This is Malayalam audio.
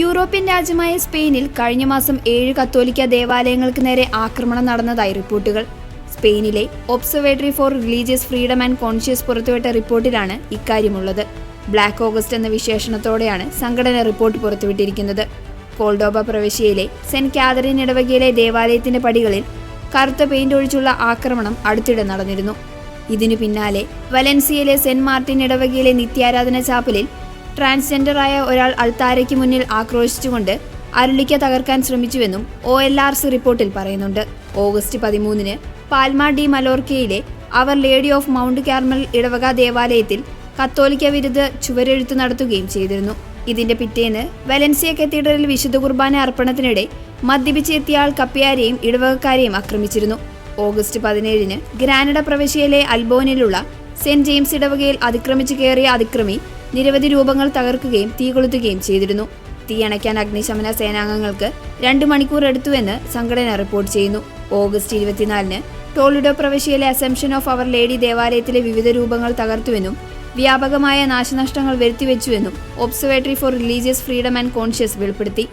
യൂറോപ്യൻ രാജ്യമായ സ്പെയിനിൽ കഴിഞ്ഞ മാസം ഏഴ് കത്തോലിക്ക ദേവാലയങ്ങൾക്ക് നേരെ ആക്രമണം നടന്നതായി റിപ്പോർട്ടുകൾ. സ്പെയിനിലെ observatory for religious freedom and conscious പുറത്തുവിട്ട റിപ്പോർട്ടിലാണ് ഇക്കാര്യമുള്ളത്. ബ്ലാക്ക് ഓഗസ്റ്റ് എന്ന വിശേഷണത്തോടെയാണ് സംഘടന റിപ്പോർട്ട് പുറത്തുവിട്ടിരിക്കുന്നത്. കോൾഡോബ പ്രവിശ്യയിലെ സെന്റ് കാതറിൻ ഇടവകയിലെ ദേവാലയത്തിന്റെ പടികളിൽ കറുത്ത പെയിന്റ് ഒഴിച്ചുള്ള ആക്രമണം അടുത്തിടെ നടന്നിരുന്നു. ഇതിനു പിന്നാലെ വലൻസിയയിലെ സെന്റ് മാർട്ടിൻ ഇടവകയിലെ നിത്യാരാധന ചാപ്പലിൽ ട്രാൻസ്ജെൻഡറായ ഒരാൾ അൾത്താരയ്ക്ക് മുന്നിൽ ആക്രോശിച്ചുകൊണ്ട് അരുളിക്ക തകർക്കാൻ ശ്രമിച്ചുവെന്നും ഒ എൽ ആർ സി റിപ്പോർട്ടിൽ പറയുന്നുണ്ട്. ഓഗസ്റ്റ് പതിമൂന്നിന് Palma de മലോർക്കയിലെ our lady of mount Carmel ഇടവക ദേവാലയത്തിൽ കത്തോലിക്ക വിരുദ്ധ ചുവരെഴുത്ത് നടത്തുകയും ചെയ്തിരുന്നു. ഇതിന്റെ പിറ്റേന്ന് വലൻസിയ കത്തീഡ്രലിൽ വിശുദ്ധ കുർബാന അർപ്പണത്തിനിടെ മദ്യപിച്ചെത്തിയ ആൾ കപ്പിയാരെയും ഇടവകക്കാരെയും ആക്രമിച്ചിരുന്നു. ഓഗസ്റ്റ് പതിനേഴിന് ഗ്രാനഡ പ്രവിശ്യയിലെ അൽബോനിലുള്ള സെന്റ് ജെയിംസ് ഇടവകയിൽ അതിക്രമിച്ചു കയറിയ അതിക്രമി നിരവധി രൂപങ്ങൾ തകർക്കുകയും തീ കൊളുത്തുകയും ചെയ്തിരുന്നു. തീയണയ്ക്കാൻ അഗ്നിശമന സേനാംഗങ്ങൾക്ക് രണ്ട് മണിക്കൂർ എടുത്തുവെന്ന് സംഘടന റിപ്പോർട്ട് ചെയ്യുന്നു. ഓഗസ്റ്റ് ഇരുപത്തിനാലിന് ടോളിഡോ പ്രവിശ്യയിലെ അസംഷൻ ഓഫ് അവർ ലേഡി ദേവാലയത്തിലെ വിവിധ രൂപങ്ങൾ തകർത്തുവെന്നും വ്യാപകമായ നാശനഷ്ടങ്ങൾ വരുത്തിവെച്ചുവെന്നും observatory for religious freedom and conscious വെളിപ്പെടുത്തി.